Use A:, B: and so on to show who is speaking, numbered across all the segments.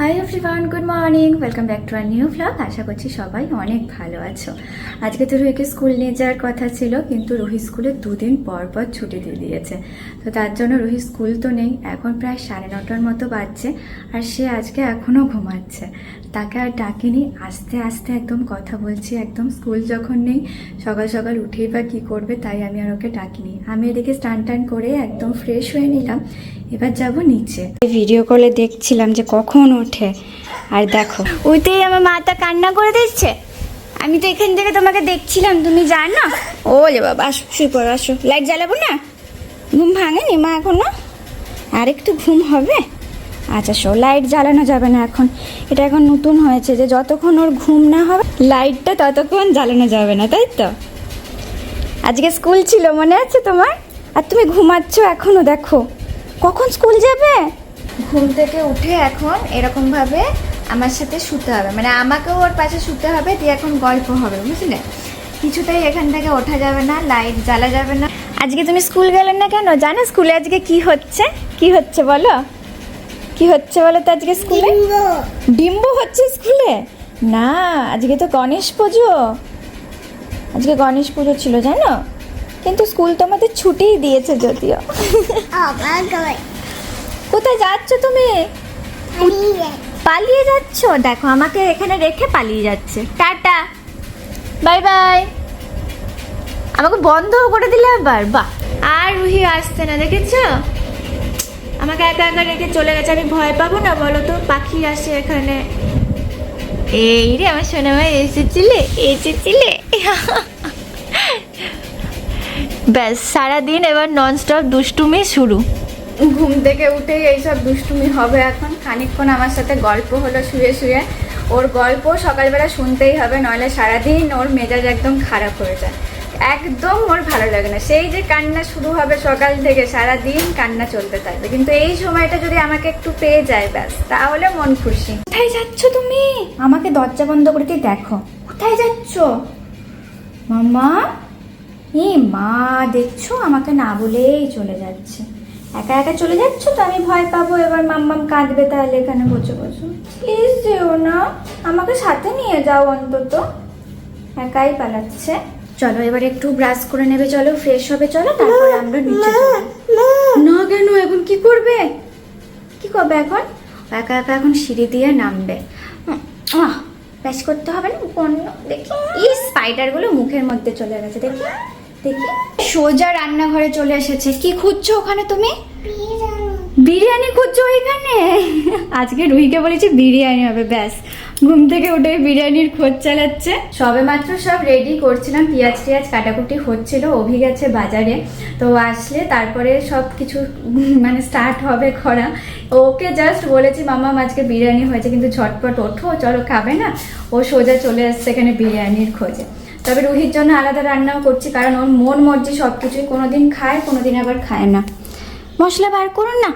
A: Hi everyone good morning welcome back to our new blog আশা করছি সবাই অনেক ভালো আছো। আজকে তো রুহিকে স্কুল নিয়ে যাওয়ার কথা ছিল, কিন্তু রুহি স্কুলে দুদিন পর পর ছুটি দিয়ে দিয়েছে। তো তার জন্য রুহি স্কুল তো নেই, এখন প্রায় সাড়ে নটার মতো বাজছে, আর সে আজকে এখনও ঘুমাচ্ছে। তাকে আর ডাকিনি আস্তে আস্তে একদম কথা বলছি একদম স্কুল যখন নেই সকাল সকাল উঠেই বা কী করবে তাই আমি আর ওকে ডাকিনি। আমি এদিকে স্টান টান করে একদম ফ্রেশ হয়ে নিলাম এবার যাব নিচে। ভিডিও কলে দেখছিলাম যে কখন ওঠে। আর দেখো। উঠেই আমার মাথা কান্না করে দিচ্ছে। আমি তো এখান থেকে তোমাকে দেখছিলাম তুমি জানো? ও যে বাবা আসো শুয়ে পড়ো আসো। লাইট জ্বালাবো না? ঘুম ভাঙেনি মা এখনও? আর একটু ঘুম হবে? আচ্ছা শো লাইট জ্বালানো যাবে না এখন। এটা এখন নতুন হয়েছে যে যতক্ষণ ওর ঘুম না হবে লাইটটা ততক্ষণ জ্বালানো যাবে না তাই তো? আজকে স্কুল ছিল মনে আছে তোমার? আর তুমি ঘুমাচ্ছ এখনও দেখো। কখন স্কুল যাবে? ঘুম থেকে উঠে এখন এরকম ভাবে আমার সাথে শুতে হবে। মানে আমাকেও ওর পাশে শুতে হবে দিয়ে এখন গল্প হবে বুঝলে? কিছুতেই এখান থেকে ওঠা যাবে না লাইট জ্বালা যাবে না। আজকে তুমি স্কুল গেলে না কেন? জানো স্কুলে আজকে কি হচ্ছে? কি হচ্ছে বলো? কি হচ্ছে বলো তো আজকে স্কুলে? ডিম্বু। হচ্ছে স্কুলে? না আজকে তো গণেশ পুজো। আজকে গণেশ পুজো ছিল জানো? কিন্তু স্কুল তো আমাদের ছুটিই দিয়েছে যদিও। কোথায় যাচ্ছ তুমি? পালিয়ে যাচ্ছ। দেখো আমাকে এখানে রেখে পালিয়ে যাচ্ছে। টাটা। Bye bye. আমাকে বন্ধ করে দিলে আবার বাহ। আর রুহি আসছে না দেখেছ? আমাকে একা একা রেখে চলে গেছে আমি ভয় পাবো না বলো তো? পাখি আসে এখানে। এই রে আমার সোনা ভাই এসেছিলে এসেছিলে। ব্যাস সারাদিন এবার ননস্টপ দুষ্টুমি শুরু। ঘুম থেকে উঠেই এইসব দুষ্টুমি হবে এখন। খানিকক্ষণ আমার সাথে গল্প হলো শুয়ে শুয়ে। ওর গল্প সকালবেলা শুনতেই হবে নইলে সারাদিন ওর মেজাজ একদম খারাপ হয়ে যায়। একদম ওর ভালো লাগে না। সেই যে কান্না শুরু হবে সকাল থেকে সারা দিন কান্না চলতে থাকবে। কিন্তু এই সময়টা যদি আমাকে একটু পেয়ে যায় ব্যাস তাহলে মন খুশি। কোথায় যাচ্ছ তুমি? আমাকে দরজা বন্ধ করে দিয়ে দেখো। কোথায় যাচ্ছ? মামা এই মা দেখছ? আমাকে না বলেই চলে যাচ্ছে। একা একা চলে যাচ্ছ তো? আমি ভয় পাবো। এবার মাম্মাম কাঁদবে তাহলে এখানে বসে বসে। প্লিজ যেও না। আমাকে সাথে নিয়ে যাও অন্তত। একাই পালাচ্ছে। চলো এবার একটু ব্রাশ করে নেবে চলো ফ্রেশ হবে চলো তারপরে আমরা নিচে যাব। না কেন এখন কি করবে? কি করবে এখন? একা একা এখন সিঁড়ি দিয়ে নামবে। ব্যাস করতে হবে না পণ্য দেখি এই স্পাইডারগুলো মুখের মধ্যে চলে গেছে দেখি দেখি। সোজা রান্নাঘরে চলে এসেছে। কি খুঁজছো ওখানে তুমি? বিরিয়ানি খুঁজছো ওইখানে? আজকে রুহিকে বলেছি বিরিয়ানি হবে, ব্যাস। ঘুম থেকে উঠে বিরিয়ানির খোঁজ চালাচ্ছে। সবে মাত্র সব রেডি করছিলাম পেঁয়াজ টিয়াজ কাটাকুটি হচ্ছিল, অভি গেছে বাজারে। তো আসলে তারপরে সব কিছু মানে স্টার্ট হবে খরা। ওকে জাস্ট বলেছি মামা আজকে বিরিয়ানি হয়েছে, কিন্তু ঝটপট ওঠো, চলো খাবে না? ও সোজা চলে আসছে এখানে বিরিয়ানির খোঁজে। তবে রুহির জন্য আলাদা রান্নাও করছি, কারণ ওর মন মর্জি সব কিছুই কোনোদিন খায়, কোনোদিন আবার খায় না। মশলা বার করুন না।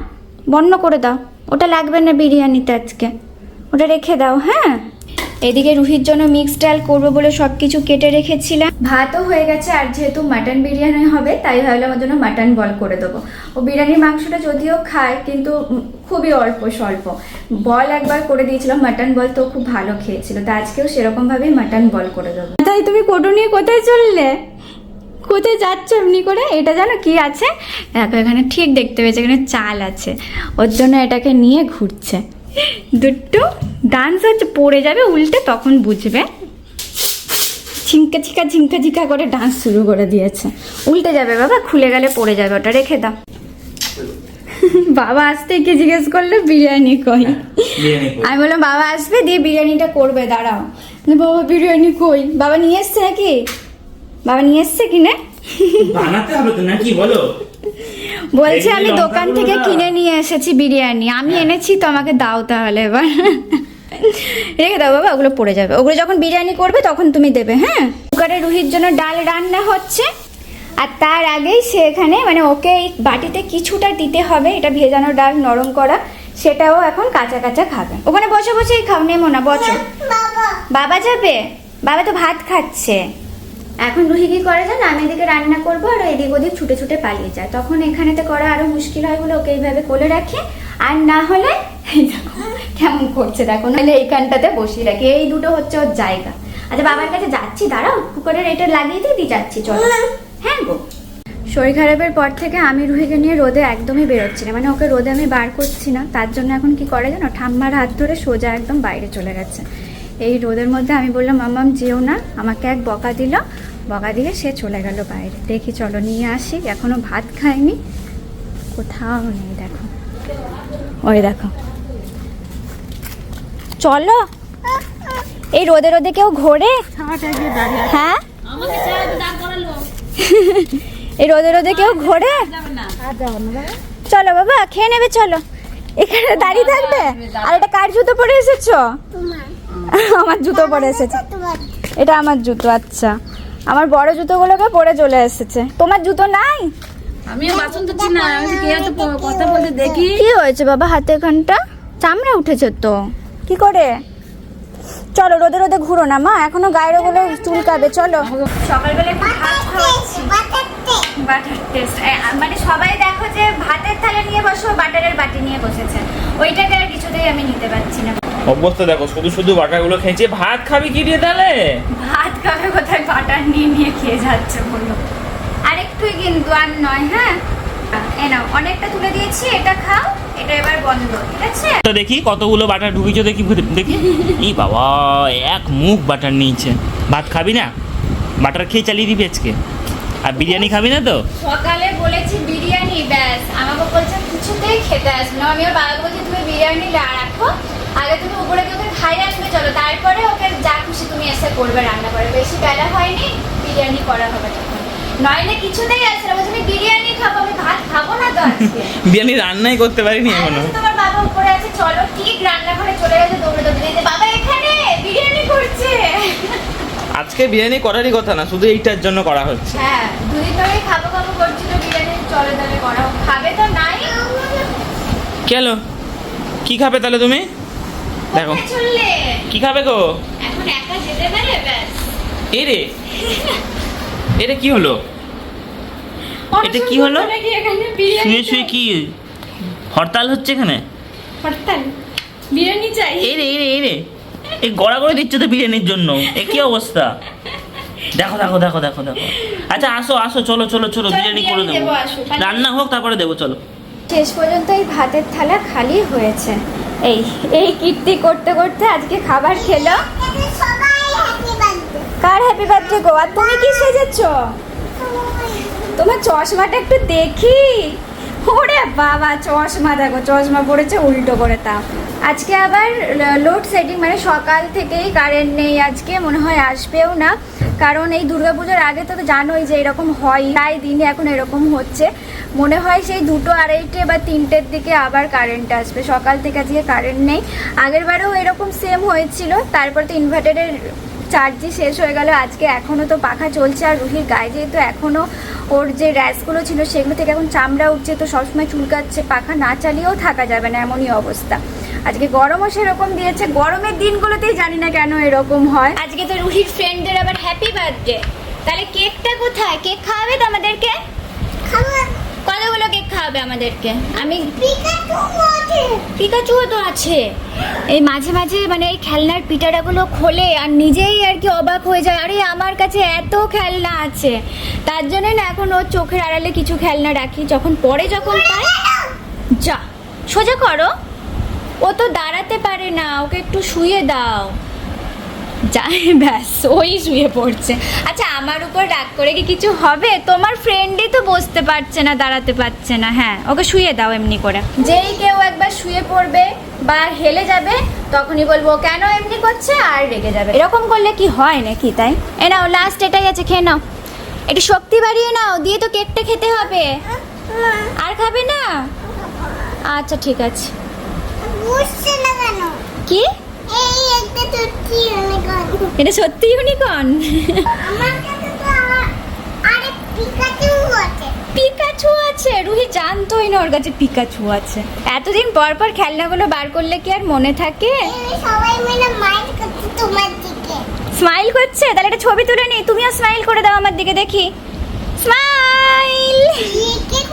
A: বন্ধ করে দাও। ওটা লাগবে না বিরিয়ানিতে আজকে। ওটা রেখে দাও হ্যাঁ? এদিকে রুহির জন্য মিক্স ডাল করব বলে সব কিছু কেটে রেখেছিলাম। ভাতও হয়ে গেছে, আর যেহেতু মাটন বিরিয়ানি হবে, তাই ভাবলাম ওর জন্য মাটন বল করে দেবো। ও বিরিয়ানির মাংসটা যদিও খায়, কিন্তু খুবই অল্প স্বল্প। বল একবার করে দিয়েছিলাম মাটন বল তো খুব ভালো খেয়েছিল, তো আজকেও সেরকমভাবেই মাটন বল করে দেবো। তাই তুমি কোটো নিয়ে কোথায় চললে? কোথায় যাচ্ছে এমনি করে? এটা জানো কি আছে? দেখো এখানে ঠিক দেখতে পেয়েছে এখানে চাল আছে। ওর জন্য এটাকে নিয়ে ঘুরছে। দুটো ডান্স হচ্ছে পড়ে যাবে উল্টে তখন বুঝবে। ঝিঙ্কা ঝিকা ঝিঙ্কা ঝিকা করে ডান্স শুরু করে দিয়েছে। উল্টে যাবে বাবা খুলে গেলে পড়ে যাবে ওটা রেখে দাও। বাবা আসতে কি জিজ্ঞেস করলে? বিরিয়ানি কই? আমি বললাম বাবা আসবে দিয়ে বিরিয়ানিটা করবে দাঁড়াও। বাবা বিরিয়ানি কই? বাবা নিয়ে এসছে নাকি? বাবা নিয়ে এসছে কিনে?
B: বানাতে হবে তো নাকি বলো।
A: বলছে আমি দোকান থেকে কিনে নিয়ে এসেছি বিরিয়ানি। আমি এনেছি তো আমাকে দাও তাহলে এবার। রেখে দাও বাবা ওগুলো পড়ে যাবে। ওগুলো যখন বিরিয়ানি করবে তখন তুমি দেবে হ্যাঁ? কুকারে রুহির জন্য ডাল রান্না হচ্ছে। আর তার আগেই সে এখানে মানে ওকে এই বাটিতে কিছুটা দিতে হবে এটা ভেজানো ডাল নরম করা। সেটাও এখন কাঁচা কাঁচা খাবে। ওখানে বসে বসেই খাও নেমো না বসো। বাবা যাবে? বাবা তো ভাত খাচ্ছে। এখন রুহি কি করে জানো? আমি এদিকে রান্না করব আর এদিক ওদিক ছুটে ছুটে পালিয়ে যায়। তখন এখানেতে করা আরও মুশকিল হয় বলে ওকে এইভাবে কোলে রাখে। আর না হলে এই দেখো কেমন করছে দেখো। নাহলে এইখানটাতে বসিয়ে রাখি। এই দুটো হচ্ছে ওর জায়গা। আচ্ছা বাবার কাছে যাচ্ছি দাঁড়াও কুকারের এটা লাগিয়ে দিয়ে দিয়ে যাচ্ছি চলো। হ্যাঁ গো। শরীর খারাপের পর থেকে আমি রুহিকে নিয়ে রোদে একদমই বেরোচ্ছি না। মানে ওকে রোদে আমি বার করছি না। তার জন্য এখন কি করে জানো? ঠাম্মার হাত ধরে সোজা একদম বাইরে চলে গেছে। এই রোদের মধ্যে আমি বললাম মামাম যেও না। আমাকে এক বকা দিল। বকা দিয়ে সে চলে গেল বাইরে। দেখি চলো নিয়ে আসি এখনও ভাত খাইনি। কোথাও নেই দেখো। ওই দেখো। চলো। এই রোদে রোদে কেউ ঘোরে? হ্যাঁ? এই রোদে রোদে কেউ ঘোরে? চলো বাবা খেয়ে নেবে চলো। এখানে দাঁড়িয়ে থাকবে? আর এটা কার জুতো পরে এসেছ? আমার জুতো পরে এসেছে। এটা আমার জুতো আচ্ছা। আমার বড় জুতোগুলোকে পরে চলে এসেছে। তোমার জুতো নাই?
C: আমি বাসন ধুচ্ছি না আমি কে এত কথা বলতে দেখি।
A: কি হয়েছে বাবা হাতে এখানটা চামড়া উঠেছে তো। কি করে? চলো রোদে রোদে ঘুরো না মা। এখনও গায়ের ওগুলো চুলকাবে চলো। সকালবেলা একটু ভাত খাওয়াচ্ছি। Butter taste. মানে সবাই দেখো যে নিয়ে বসো বাটারের বাটি নিয়ে বসেছে ওইটাকে আর কিছুতেই আমি নিতে পারছি না।
B: অবস্থা দেখো শুধু শুধু বাটাগুলো খেয়েছে। ভাত খাবি কি দিয়ে তাহলে?
A: ভাত খাবে কোথায়? বাটার নিয়ে নিয়ে খেয়ে যাচ্ছে বলো। আরেকটুই কিন্তু আর নয় হ্যাঁ? এ নাও অনেকটা তুলে দিয়েছি এটা খাও এটা এবার বন্ধ ঠিক আছে?
B: তো দেখি কতগুলো বাটার ঢুকিয়েছো দেখি দেখি। ই বাবা এক মুখ বাটার নিয়েছে। ভাত খাবি না? বাটার খেয়ে চালিয়ে দিবি আজকে। আর বিরিয়ানি খাবি না তো?
A: সকালে বলেছি বিরিয়ানি ব্যাস। আমাকে বলছে কিছুতেই খেতে আসবে না। আমি ওর বাবাকে বলছি তুমি বিরিয়ানি রাখো আগে তুমি উপরে গিয়ে ওকে খাইয়ে আসবে চলো। তারপরে ওকে যা খুশি তুমি এসে করবে রান্না করে। বেশি বেলা হয়নি বিরিয়ানি করা হবে তখন। নইলে কিছুতেই আসছে না। বলছে বিরিয়ানি খাব আমি ভাত খাব না তো আজকে?
B: বিরিয়ানি রান্নাই করতে পারিনি
A: আর এখনও। তোমার বাবা উপরে আছে চলো ঠিক রান্নাঘরে চলে গেছে দৌড়ে দৌড়ে। বাবা এখানে বিরিয়ানি করছে।
B: আজকে বিরিয়ানি করারই কথা না শুধু এইটার জন্য করা হচ্ছে।
A: হ্যাঁ দুদিন ধরে খাব খাব করছিল বিরিয়ানি চলে তাহলে করা খাবে তো নাই
B: কেন কি খাবে তাহলে তুমি? দেখো। কি খাবে গো?
A: এখন একা যেতে পারে? ব্যাস।
B: এ রে এটা কি হলো? এটা কি হলো? শুয়ে শুয়ে কি হরতাল হচ্ছে এখানে?
A: হরতাল? বিরিয়ানি চাই?
B: এই রে এই রে এই গড়া করে দিচ্ছে তো বিরিয়ানির জন্য। এ কি অবস্থা? দেখো দেখো দেখো দেখো দেখো। আচ্ছা আসো আসো চলো চলো চলো বিরিয়ানি করে দেবো, রান্না হোক তারপরে দেবো চলো।
A: শেষ পর্যন্ত এই ভাতের থালা খালি হয়েছে। এই এই কীর্তি করতে করতে আজকে খাবার খেলো। কার হ্যাপি বার্থডে গো? আর তুমি কি সেজেছো? তোমার চশমাটা একটু দেখি। ওরে বাবা, চশমা দেখো, চশমা পড়েছে, উল্টো করে তা আজকে আবার লোড সেটিং মানে সকাল থেকেই কারেন্ট নেই আজকে, মনে হয় আসবেও না। কারণ এই দুর্গাপুজোর আগে তো জানোই যে এরকম হয়, প্রায় দিনে এখন এরকম হচ্ছে। মনে হয় সেই দুটো আড়াইটে বা তিনটের দিকে আবার কারেন্ট আসবে। সকাল থেকে আজকে কারেন্ট নেই। আগের বারেও এরকম সেম হয়েছিল, তারপর তো ইনভার্টারের চার্জই শেষ হয়ে গেল। আজকে এখনও তো পাখা চলছে আর রুহির গায়ে যেহেতু এখনও ওর যে র্যাশগুলো ছিল সেগুলো থেকে এখন চামড়া উঠছে, তো সবসময় চুলকাচ্ছে পাখা, না চালিয়েও থাকা যাবে না এমনই অবস্থা। আজকে গরমও সেরকম দিয়েছে, গরমের দিনগুলোতেই জানি না কেন এরকম হয়। আজকে তো রুহির ফ্রেন্ডদের আবার হ্যাপি বার্থডে তাহলে কেকটা কোথায়? কেক খাওয়াবে তো আমাদেরকে? খাওয়াবে আমাদেরকে। আমি পিকাচুও তো আছে। এই মাঝে মাঝে মানে এই খেলনার পিটারাগুলো খোলে আর নিজেই আর কি অবাক হয়ে যায় আরে আমার কাছে এত খেলনা আছে। তার জন্য না এখন ওর চোখের আড়ালে কিছু খেলনা রাখি যখন পরে যখন পাই যা সোজা করো। ও তো দাঁড়াতে পারে না ওকে একটু শুয়ে দাও। যাই ব্যাস ওই শুয়ে পড়ছে। আচ্ছা আমার উপর রাগ করে কি কিছু হবে? তোমার ফ্রেন্ডই তো বসতে পারছে না দাঁড়াতে পারছে না। হ্যাঁ ওকে শুয়ে দাও এমনি করে। যেই কেউ একবার শুয়ে পড়বে বা হেলে যাবে তখনই বলব কেন এমনি করছে? আর রেগে যাবে। এরকম করলে কি হয় নাকি তাই? এ নাও লাস্ট এটাই আছে খেয়ে নাও। একটু শক্তি বাড়িয়ে নাও দিয়ে তো কেকটা খেতে হবে। আর খাবে না? আচ্ছা ঠিক আছে।
D: না কেন?
A: কি? এটা সত্যি ইউনিকর্ন?
D: পিকাচু আছে।
A: রুহি জানতোই না ওর কাছে পিকাচু আছে। এতদিন পর পর খেলনাগুলো বার করলে কি আর মনে থাকে?
D: সবাই মিলে মাইন্ড করছে তোমার দিকে।
A: স্মাইল করছে? তাহলে একটা ছবি তুলে নি। তুমিও স্মাইল করে দাও আমার দিকে দেখি। স্মাইল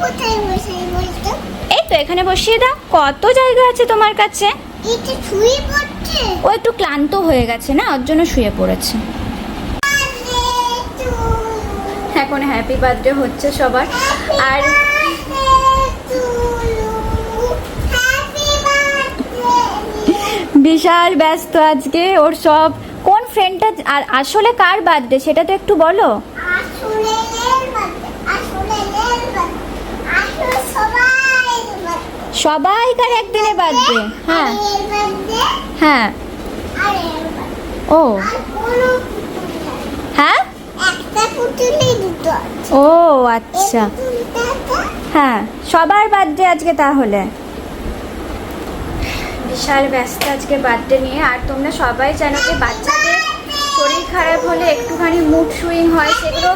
D: কোথায় বসে বলতো?
A: এই তো এখানে বসিয়ে দাও। কত জায়গা আছে তোমার কাছে?
D: এটা ছুঁয়ে
A: ও একটু ক্লান্ত হয়ে গেছে না, ওর জন্য শুয়ে পড়েছে। এখন হ্যাপি বার্থডে হচ্ছে সবার। আর বিশাল ব্যস্ত আজকে, ওর সব কোন ফ্রেন্ডটা আর আসলে কার বার্থডে সেটা তো একটু বলো। সবাইকার একদিনে বার্থডে হ্যাঁ। হ্যাঁ। ও। হ্যাঁ? ও আচ্ছা। হ্যাঁ সবার বার্থডে আজকে তাহলে। বিশাল ব্যস্ত আজকে বার্থডে নিয়ে। আর তোমরা সবাই জানো যে বাচ্চাদের শরীর খারাপ হলে একটুখানি মুড সুইং হয়, সেগুলো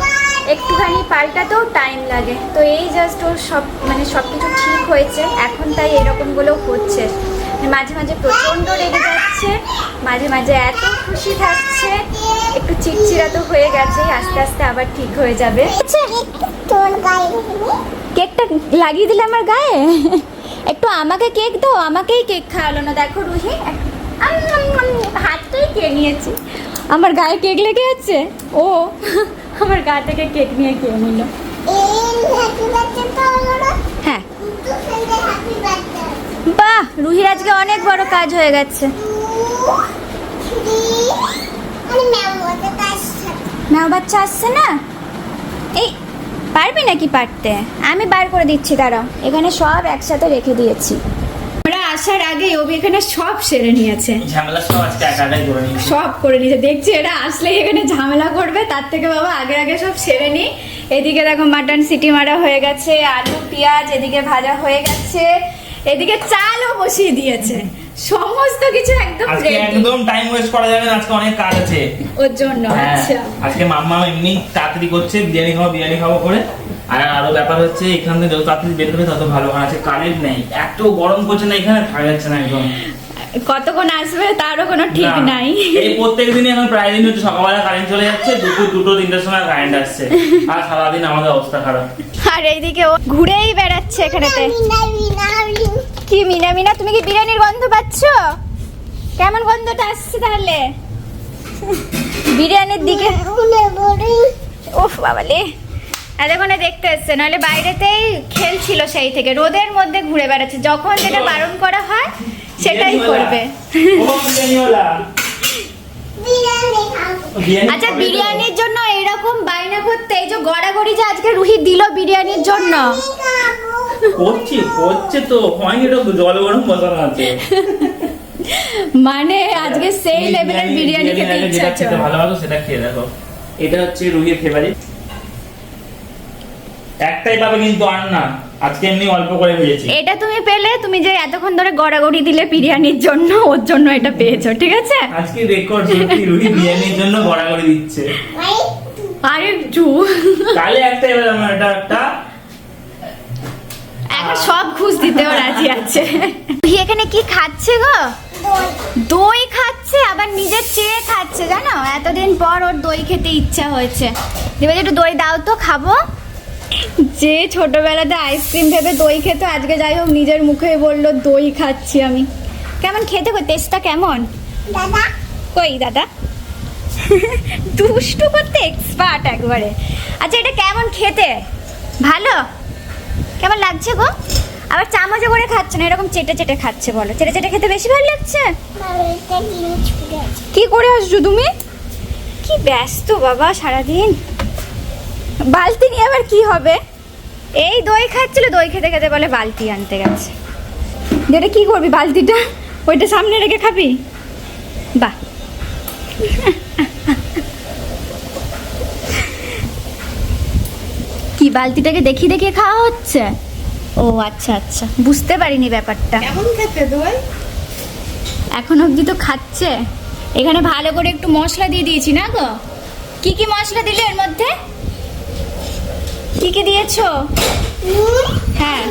A: একটুখানি পাল্টাতেও টাইম লাগে। তো এই জাস্ট ওর সব মানে সব কিছু ঠিক হয়েছে। এখন তাই এরকমগুলো হচ্ছে। মাঝে মাঝে প্রচণ্ড রেগে যাচ্ছে মাঝে মাঝে এত খুশি থাকছে একটু চিড়চিড়া তো হয়ে গেছে আস্তে আস্তে আবার ঠিক হয়ে যাবে। কেকটা লাগিয়ে দিলে আমার গায়ে? একটু আমাকে কেক দাও আমাকেই কেক খাওয়ালো না। দেখো রুহি হাতটাই কে নিয়েছি? আমার গায়ে কেক লেগে আছে? ও আমার গা থেকে কেক নিয়ে কে নিল? হ্যাঁ
D: দুটো ফ্রেন্ডের হ্যাপি বার্থডে
A: বাহ রুহির আজকে অনেক বড় কাজ হয়ে গেছে।
D: মানে ম্যাম
A: বাচ্চা আসছে না? এই পারবি নাকি পারতে? আমি বার করে দিচ্ছি দাঁড়াও। এখানে সব একসাথে রেখে দিয়েছি। আমরা আসার আগেই ওবি এখানে সব সেরে নিয়েছে।
B: সব করে নিয়েছি।
A: সব করে নিয়েছে। দেখছি এরা আসলেই এখানে ঝামেলা করবে। তার থেকে বাবা আগে আগে সব সেরে নি। এদিকে দেখো মাটন সিটি মারা হয়ে গেছে আলু পেঁয়াজ এদিকে ভাজা হয়ে গেছে। এদিকে চালও বসিয়ে দিয়েছে। সমস্ত কিছু একদম
B: আজকে একদম টাইম ওয়েস্ট করা যাবে না আজকে অনেক কাজ আছে।
A: ওর জন্য
B: হ্যাঁ
A: আচ্ছা।
B: আজকে মাম্মা এমনি তাড়াতাড়ি করছে বিরিয়ানি খাব বিরিয়ানি খাব করে। আর আরও ব্যাপার হচ্ছে এখান থেকে যত তাড়াতাড়ি বের করে তত ভালো কারণ আছে কারেন্ট নেই। এত গরম করছে না এখানে থাকা যাচ্ছে না একদম।
A: কতক্ষণ আসবে তারও কোনো ঠিক নাই।
B: এই প্রত্যেক দিনই এখন প্রায় দিন হচ্ছে সকালবেলা কারেন্ট চলে যাচ্ছে দুপুর দুটো তিনটার সময় কারেন্ট আসছে। আর সারাদিন আমাদের অবস্থা খারাপ।
A: আর এইদিকে ও ঘুরেই বেড়াচ্ছে এখানেতে।
D: মিনা মিনা মিনা
A: কি মিনা মিনা তুমি কি বিরিয়ানির গন্ধ পাচ্ছ? কেমন গন্ধটা আসছে তাহলে? বিরিয়ানির দিকে। ওফ বাবালে। এতক্ষণে দেখতে এসছে নাহলে বাইরেতেই খেলছিল সেই থেকে। রোদের মধ্যে ঘুরে বেড়াচ্ছে। যখন যেটা বারণ করা হয় সেটাই করবে। আচ্ছা বিরিয়ানির জন্য এরকম বাইনা করতে এই যে গড়াগড়ি যে আজকে রুহি দিল বিরিয়ানির জন্য।
B: করছি করছে তো। হয়নি তো জল গরম বসানো আছে।
A: মানে আজকে সেই লেভেলের বিরিয়ানি খেতে ইচ্ছা হচ্ছে
B: খেতে
A: ওর।
B: সেটা খেয়ে দেখো। এটা হচ্ছে রুহির ফেভারিট একটাই পাবে কিন্তু আর না আজকে এমনি অল্প করে ভেজেছি
A: এটা তুমি পেলে তুমি যে এতক্ষণ ধরে গড়াগড়ি দিলে বিরিয়ানির জন্য ওর জন্য এটা পেয়েছ ঠিক আছে?
B: আজকে রেকর্ড সত্যি রুহি বিরিয়ানির জন্য গড়াগড়ি দিচ্ছে।
A: আরে একটু
B: তাহলে একটাই এবার আমার এটা একটা
A: এখন সব ঘুষ দিতেও রাজি আছে। রুহি এখানে কি খাচ্ছে গো?
D: দই
A: খাচ্ছে আবার নিজের চেয়ে খাচ্ছে জানো? এতদিন পর ওর দই খেতে ইচ্ছা হয়েছে। দেবে একটু দই দাও তো খাব। যে ছোটবেলাতে আইসক্রিম ভেবে দই খেত আজকে যাই হোক নিজের মুখে বলল দই খাচ্ছি আমি। কেমন খেতে গো? টেস্টটা কেমন?
D: দাদা।
A: কই দাদা? দুষ্টু করতে এক্সপার্ট একবারে। আচ্ছা এটা কেমন খেতে? ভালো? কেমন লাগছে গো? আবার চামচে করে খাচ্ছে না এরকম চেটে চেটে খাচ্ছে বলো। চেটে চেটে খেতে বেশি ভালো লাগছে? কি করে আসছো তুমি? কি ব্যস্ত বাবা সারাদিন। বালতি নিয়ে আবার কি হবে? এই দই খাচ্ছিল দই খেতে খেতে বলে বালতি আনতে গেছে। দিয়ে এটা কি করবি বালতিটা? ওইটা সামনে রেখে খাবি? বাহ। কি বালতিটাকে দেখিয়ে দেখিয়ে খাওয়া হচ্ছে? ও আচ্ছা আচ্ছা। বুঝতে পারিনি ব্যাপারটা।
C: কেমন খেতে দই?
A: এখন অবধি তো খাচ্ছে। এখানে ভালো করে একটু মশলা দিয়ে দিয়েছি না গো? কি কি মশলা দিলে এর মধ্যে? কি কি দিয়েছ? হ্যাঁ।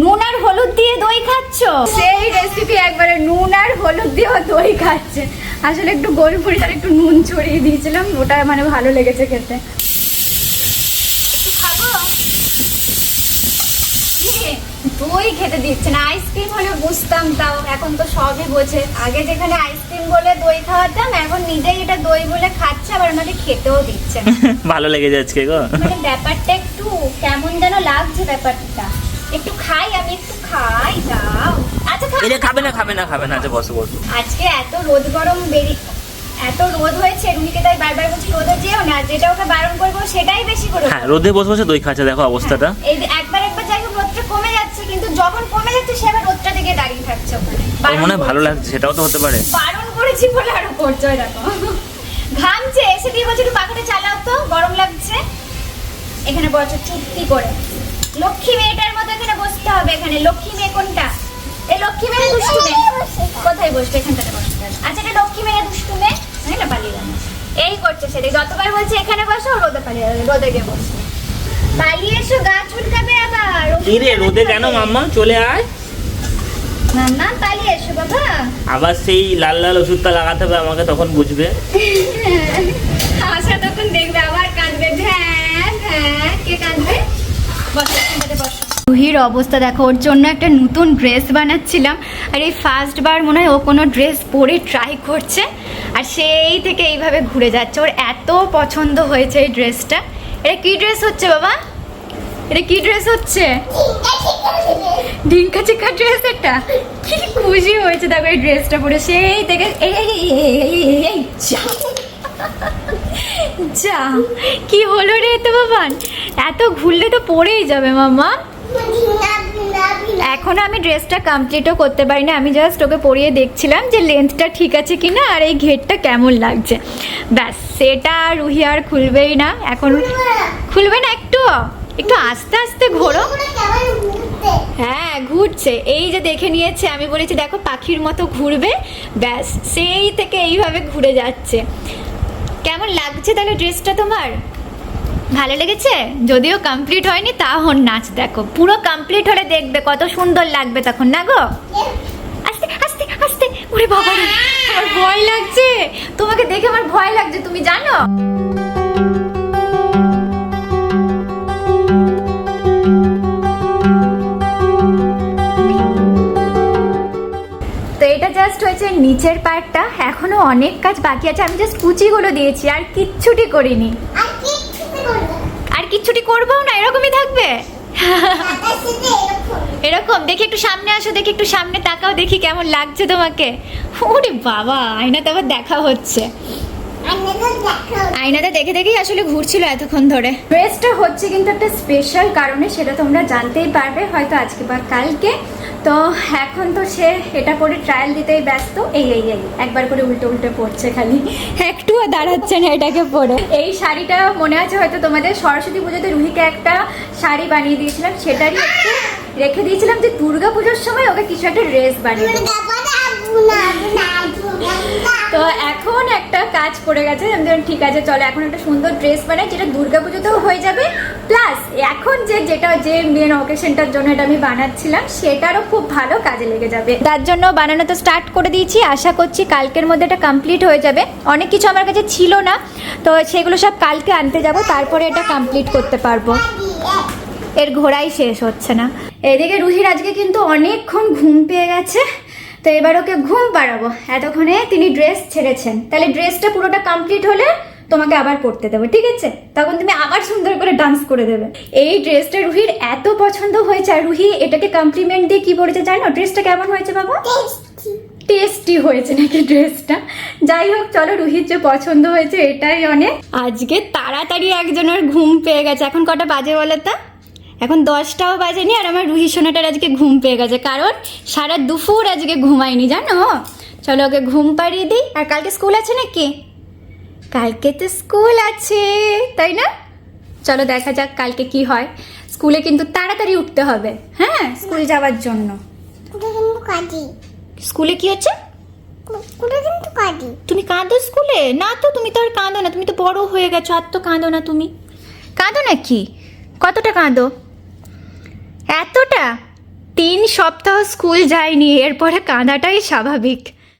A: নুন আর হলুদ দিয়ে দই খাচ্ছ? সেই রেসিপি একবারে নুন আর হলুদ দিয়ে দই খাচ্ছে। আসলে একটু গোলপুরি আর একটু নুন ছড়িয়ে দিয়েছিলাম ওটা মানে ভালো লেগেছে খেতে একটু খাব কি? দই খেতে দিচ্ছে না। আইসক্রিম হলে বুঝতাম তাও এখন তো সবই বোঝে। আগে যেখানে আইসক্রিম বলে দই খাওয়াতাম এখন নিজেই এটা দই বলে খাচ্ছে আবার খেতেও দিচ্ছে
B: ভালো লেগে যাচ্ছে গো।
A: মানে ব্যাপারটা একটু কেমন যেন লাগছে ব্যাপারটা। একটু খাই আমি একটু খাই দাও। আচ্ছা
B: খাবে না খাবে না খাবে না আচ্ছা বসো বসো।
A: আজকে এত রোদ গরম বেরি এত রোদ হয়েছে রুমিকে তাই বারবার বলছি রোদে যেও না যেটা ওকে বারণ করব সেটাই বেশি করে
B: হ্যাঁ রোদে বসে বসে দই খাচ্ছে দেখো অবস্থাটা।
A: এই একবার একবার রোদটা কমে যাচ্ছে কিন্তু যখন কমে যাচ্ছে সে আবার রোদটা দিকে দাঁড়িয়ে থাকছে ওখানে।
B: মনে হয় ভালো লাগছে সেটাও তো হতে পারে।
A: বারণ করেছি বলে আরও করছ এরকম ঘামছে এসে দিয়ে বলছে একটু পাখাটা চালাও তো গরম লাগছে। এখানে বসে চুক্তি করে। লক্ষ্মী মেয়েটার মতো এখানে বসতে হবে এখানে। লক্ষ্মী মেয়ে কোনটা? এই লক্ষ্মী মেয়ে দুষ্টু মেয়ে? কোথায় বসবে? এখানটাতে বসতে আচ্ছা এটা লক্ষ্মী মেয়ে দুষ্টু মেয়ে? না পালিয়ে এই করছে সেটা যতবার বলছে এখানে বসো রোদে পালিয়ে যাবে রোদে গিয়ে বসবে। পালিয়ে এসো গা চুলকাবে আবার।
B: কি রে রোদে কেন মাম্মা? চলে আয়।
A: না না পালিয়ে এসো বাবা।
B: আবার সেই লাল লাল ওষুধটা লাগাতে হবে আমাকে তখন বুঝবে।
A: আশা তখন দেখবে আবার কাঁদবে। হ্যাঁ হ্যাঁ কে কাঁদবে? বসো বসো। রুহির অবস্থা দেখো ওর জন্য একটা নতুন ড্রেস বানাচ্ছিলাম। আর এই ফার্স্ট বার মনে হয় ও কোনো ড্রেস পরে ট্রাই করছে। আর সেই থেকে এইভাবে ঘুরে যাচ্ছে। ওর এত পছন্দ হয়েছে এই ড্রেসটা। এটা কি ড্রেস হচ্ছে বাবা? এটা কি ড্রেস হচ্ছে? ডিঙ্কা চিকা ড্রেস এটা? কি খুশি হয়েছে। দেখো এই ড্রেসটা পরে সেই থেকে এই, এই, যা। যা। কি হলো রে তো বাবা এত ঘুরলে তো পড়েই যাবে মামা। এখনও আমি ড্রেসটা কমপ্লিটও করতে পারি না আমি জাস্ট ওকে পরিয়ে দেখছিলাম যে লেন্থটা ঠিক আছে কি না, আর এই ঘেরটা কেমন লাগছে। ব্যাস, সেটা আর রুহি আর খুলবেই না। এখন খুলবে না একটু? একটু আস্তে আস্তে ঘোরো। হ্যাঁ ঘুরছে। এই যে দেখে নিয়েছে, আমি বলেছি, দেখো, পাখির মতো ঘুরবে। ব্যাস, সেই থেকে এইভাবে ঘুরে যাচ্ছে। কেমন লাগছে তাহলে ড্রেসটা তোমার? ভালো লেগেছে? যদিও কমপ্লিট হয়নি, তা হন নাচ দেখো। পুরো কমপ্লিট হলে দেখবে, কত সুন্দর লাগবে তখন, না গো? আস্তে আস্তে আস্তে, ওরে বাবা আমার ভয় লাগছে। তোমাকে দেখে আমার ভয় লাগছে, তুমি জানো? তো এটা জাস্ট হয়েছে নিচের পার্টটা এখনও অনেক কাজ বাকি আছে, আমি জাস্ট কুচিগুলো দিয়েছি, আর কিচ্ছুটি করিনি। কিচ্ছুটি করব না, এরকমই থাকবে? এরকম, দেখি একটু সামনে আসো, দেখি একটু সামনে তাকাও, দেখি কেমন লাগছে তোমাকে। ওরে বাবা, আয়নাতে আবার দেখা হচ্ছে। আয়নাতে দেখে দেখেই আসলে ঘুরছিল এতক্ষণ ধরে। ড্রেসটা হচ্ছে কিন্তু একটা স্পেশাল কারণে, সেটা তোমরা জানতেই পারবে, হয়তো আজকে বা কালকে। তো এখন তো সে এটা করে ট্রায়াল দিতেই ব্যস্ত। এই এই এই একবার করে উল্টো উল্টে পড়ছে খালি। একটুও দাঁড়াচ্ছে না এটাকে পরে এই শাড়িটা মনে আছে হয়তো তোমাদের? সরস্বতী পুজোতে রুহিকে একটা শাড়ি বানিয়ে দিয়েছিলাম সেটারই একটু রেখে দিয়েছিলাম যে দুর্গা পুজোর সময় ওকে কিছু একটা ড্রেস বানিয়ে দেবো। তো এখন একটা কাজ পড়ে গেছে, আমি ঠিক আছে, চলো, এখন একটা সুন্দর ড্রেস বানাই, যেটা দুর্গাপুজোতেও হয়ে যাবে। প্লাস এখন যে যেটা, যে মেন অকেশনটার জন্য এটা আমি বানাচ্ছিলাম, সেটারও খুব ভালো কাজে লেগে যাবে। তার জন্য বানানো তো স্টার্ট করে দিয়েছি, আশা করছি কালকের মধ্যে এটা কমপ্লিট হয়ে যাবে। অনেক কিছু আমার কাছে ছিল না, তো সেগুলো সব কালকে আনতে যাব, তারপরে এটা কমপ্লিট করতে পারব। এর ঘোড়াই শেষ হচ্ছে না। এদিকে রুহির আজকে কিন্তু অনেকক্ষণ ঘুম পেয়ে গেছে। তো এবার ওকে ঘুম পাড়াবো। এতক্ষণে তিনি ড্রেস ছেড়েছেন। তাহলে ড্রেসটা পুরোটা কমপ্লিট হলে তোমাকে আবার পড়তে দেবো ঠিক আছে? তখন তুমি আবার সুন্দর করে ডান্স করে দেবে। এই ড্রেসটা রুহির এত পছন্দ হয়েছে আর রুহি এটাকে কমপ্লিমেন্ট দিয়ে কি বলেছে জানো? ড্রেসটা কেমন হয়েছে বাবা? টেস্টি হয়েছে নাকি ড্রেসটা যাই হোক চলো রুহির যে পছন্দ হয়েছে এটাই অনেক। আজকে তাড়াতাড়ি একজনের ঘুম পেয়ে গেছে। এখন কটা বাজে বলে তো? এখন দশটাও বাজেনি আর আমার রুহি সোনাটার আজকে ঘুম পেয়ে গেছে। কারণ সারা দুপুর আজকে ঘুমায়নি জানো? চলো ওকে ঘুম পাড়িয়ে দিই। আর কালকে স্কুল আছে নাকি? কালকে তো স্কুল আছে তাই না? চলো দেখা যাক কালকে কি হয়। স্কুলে কিন্তু তাড়াতাড়ি উঠতে হবে হ্যাঁ? স্কুল যাওয়ার জন্য। স্কুলে কি হচ্ছে? তুমি কাঁদো স্কুলে? না তো তুমি তো আর কাঁদো না। তুমি তো বড় হয়ে গেছো আর তো কাঁদো না তুমি। কাঁদো নাকি? কতটা কাঁদো? এতটা? তিন সপ্তাহ স্কুল যায়নি এরপরে কাঁদাটাই স্বাভাবিক।